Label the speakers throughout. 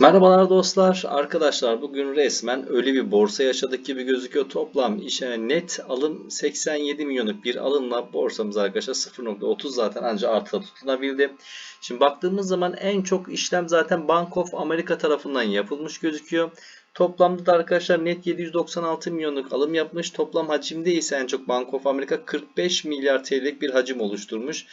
Speaker 1: Merhabalar dostlar. Arkadaşlar bugün resmen öyle bir borsa yaşadık gibi gözüküyor. Toplam işe net alım 87 milyonluk bir alımla borsamız arkadaşlar 0.30 zaten ancak artıda tutunabildi. Şimdi baktığımız zaman en çok işlem zaten Bank of America tarafından yapılmış gözüküyor. Toplamda da arkadaşlar net 796 milyonluk alım yapmış. Toplam hacimde ise en çok Bank of America 45 milyar TL'lik bir hacim oluşturmuş.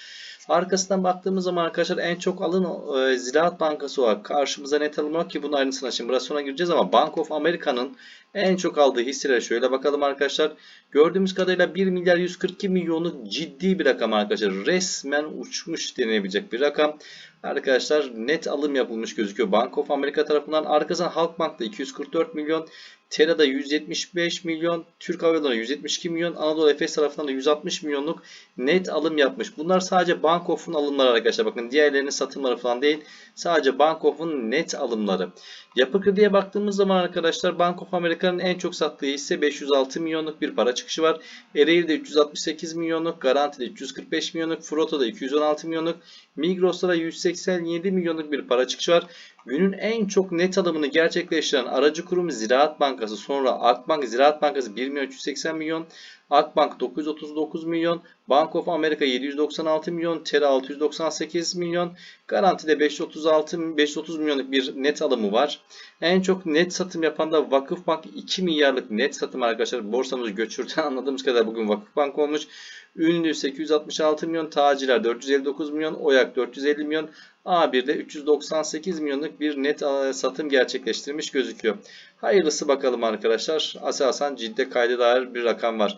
Speaker 1: Arkasından baktığımız zaman arkadaşlar en çok alın e, Ziraat Bankası olarak karşımıza net alım var ki bunun ayrıntısına şimdi biraz sonra gireceğiz ama Bank of America'nın en çok aldığı hisseler şöyle bakalım arkadaşlar. Gördüğümüz kadarıyla 1 milyar 142 milyonluk ciddi bir rakam arkadaşlar. Resmen uçmuş denilebilecek bir rakam. Arkadaşlar net alım yapılmış gözüküyor Bank of America tarafından. Arkasından Halkbank'ta 244 milyon. Tera'da 175 milyon, Türk Hava Yolları'na 172 milyon, Anadolu Efes tarafından da 160 milyonluk net alım yapmış. Bunlar sadece Bank of'un alımları arkadaşlar. Bakın diğerlerinin satımları falan değil. Sadece Bank of'un net alımları. Yapı krediye baktığımız zaman arkadaşlar Bank of America'nın en çok sattığı hisse 506 milyonluk bir para çıkışı var. Ereğli'de 368 milyonluk, Garanti'de 345 milyonluk, Froto'da 216 milyonluk, Migros'ta da 187 milyonluk bir para çıkışı var. Günün en çok net alımını gerçekleştiren aracı kurum Ziraat Bankası, sonra Akbank Ziraat Bankası 1 milyon 380 milyon, Akbank 939 milyon, Bank of America 796 milyon, Tera 698 milyon, Garanti'de 536 530 milyonluk bir net alımı var. En çok net satım yapan da Vakıfbank 2 milyarlık net satım arkadaşlar. Borsamızı göçürten anladığımız kadar bugün Vakıfbank olmuş. Ünlü 866 milyon, Taciler 459 milyon, Oyak 450 milyon, A1'de 398 milyonluk bir net satım gerçekleştirmiş gözüküyor. Hayırlısı bakalım arkadaşlar. Asasen ciddi kayda dair bir rakam var.